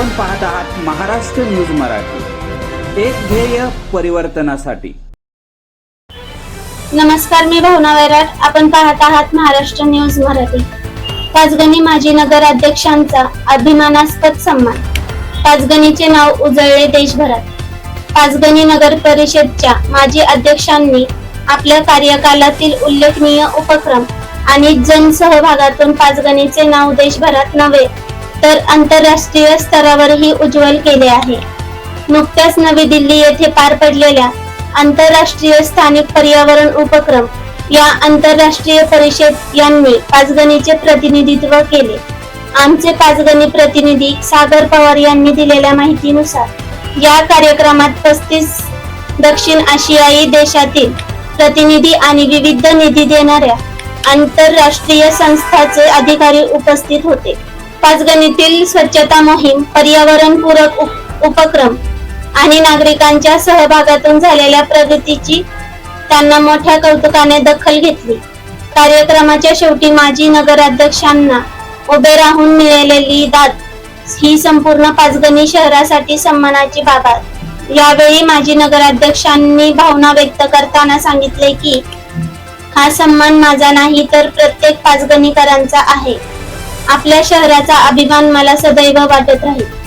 आपण पाहत आहात महाराष्ट्र न्यूज मराठी. एक ध्येय परिवर्तनासाठी. नमस्कार मी भावना वैराट. आपण पाहत आहात महाराष्ट्र न्यूज मराठी. पाचगणी माजी नगर अध्यक्षांचा अभिमानास्पद सन्मान. पाचगणीचे नाव उजळले देशभरात. पाचगणी नगर परिषदच्या माजी अध्यक्षांनी आपल्या कार्यकालातील उल्लेखनीय उपक्रम आणि जनसहभागातून पाचगणीचे नाव देशभरात नव्हे तर आंतरराष्ट्रीय स्तरावरही उज्ज्वल केले आहे. नुकत्याच नवी दिल्ली येथे पार पडलेल्या आंतरराष्ट्रीय स्थानिक पर्यावरण उपक्रम या आंतरराष्ट्रीय परिषद यांनी पाचगणीचे प्रतिनिधित्व केले. आमचे पाचगणी प्रतिनिधी सागर पवार यांनी दिलेल्या माहितीनुसार या कार्यक्रमात पस्तीस दक्षिण आशियाई देशातील प्रतिनिधी आणि विविध निधी देणाऱ्या आंतरराष्ट्रीय संस्थाचे अधिकारी उपस्थित होते. पाचगणीतील स्वच्छता मोहीम पर्यावरणपूरक उपक्रम आणि नागरिकांच्या सहभागातून झालेल्या प्रगतीची त्यांना मोठ्या कौतुकाने दखल घेतली. कार्यक्रमाच्या शेवटी माजी नगराध्यक्षांना उभे राहून मिळालेली दाद ही संपूर्ण पाचगणी शहरासाठी सन्मानाची बाब आहे. यावेळी माजी नगराध्यक्षांनी भावना व्यक्त करताना सांगितले की हा सन्मान माझा नाही तर प्रत्येक पाचगणीकरांचा आहे. आपल्या शहराचा अभिमान मला सदैव वाटत राहील.